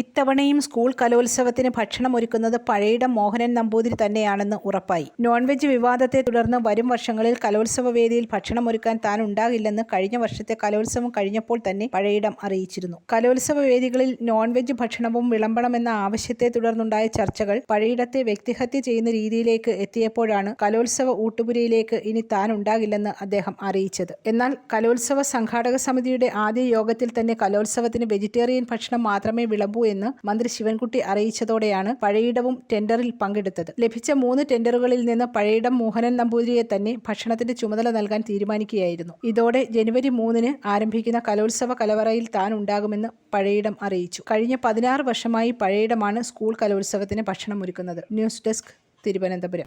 ഇത്തവണയും സ്കൂൾ കലോത്സവത്തിന് ഭക്ഷണം ഒരുക്കുന്നത് പഴയിടം മോഹനൻ നമ്പൂതിരി തന്നെയാണെന്ന് ഉറപ്പായി. നോൺ വെജ് വിവാദത്തെ തുടർന്ന് വരും വർഷങ്ങളിൽ കലോത്സവ വേദിയിൽ ഭക്ഷണം ഒരുക്കാൻ താൻ ഉണ്ടാകില്ലെന്ന് കഴിഞ്ഞ വർഷത്തെ കലോത്സവം കഴിഞ്ഞപ്പോൾ തന്നെ പഴയിടം അറിയിച്ചിരുന്നു. കലോത്സവ വേദികളിൽ നോൺ വെജ് ഭക്ഷണവും വിളമ്പണമെന്ന ആവശ്യത്തെ തുടർന്നുണ്ടായ ചർച്ചകൾ പഴയിടത്തെ വ്യക്തിഹത്യ ചെയ്യുന്ന രീതിയിലേക്ക് എത്തിയപ്പോഴാണ് കലോത്സവ ഊട്ടുപുരയിലേക്ക് ഇനി താൻ ഉണ്ടാകില്ലെന്ന് അദ്ദേഹം അറിയിച്ചത്. എന്നാൽ കലോത്സവ സംഘാടക സമിതിയുടെ ആദ്യ യോഗത്തിൽ തന്നെ കലോത്സവത്തിന് വെജിറ്റേറിയൻ ഭക്ഷണം മാത്രമേ വിളമ്പൂ എന്ന് മന്ത്രി ശിവൻകുട്ടി അറിയിച്ചതോടെയാണ് പഴയിടവും ടെൻഡറിൽ പങ്കെടുത്തത്. ലഭിച്ച മൂന്ന് ടെൻഡറുകളിൽ നിന്ന് പഴയിടം മോഹനൻ നമ്പൂതിരിയെ തന്നെ ഭക്ഷണത്തിന്റെ ചുമതല നൽകാൻ തീരുമാനിക്കുകയായിരുന്നു. ഇതോടെ ജനുവരി മൂന്നിന് ആരംഭിക്കുന്ന കലോത്സവ കലവറയിൽ താൻ ഉണ്ടാകുമെന്ന് പഴയിടം അറിയിച്ചു. കഴിഞ്ഞ പതിനാറ് വർഷമായി പഴയിടമാണ് സ്കൂൾ കലോത്സവത്തിന് ഭക്ഷണം ഒരുക്കുന്നത്. News desk Thiruvananthapuram.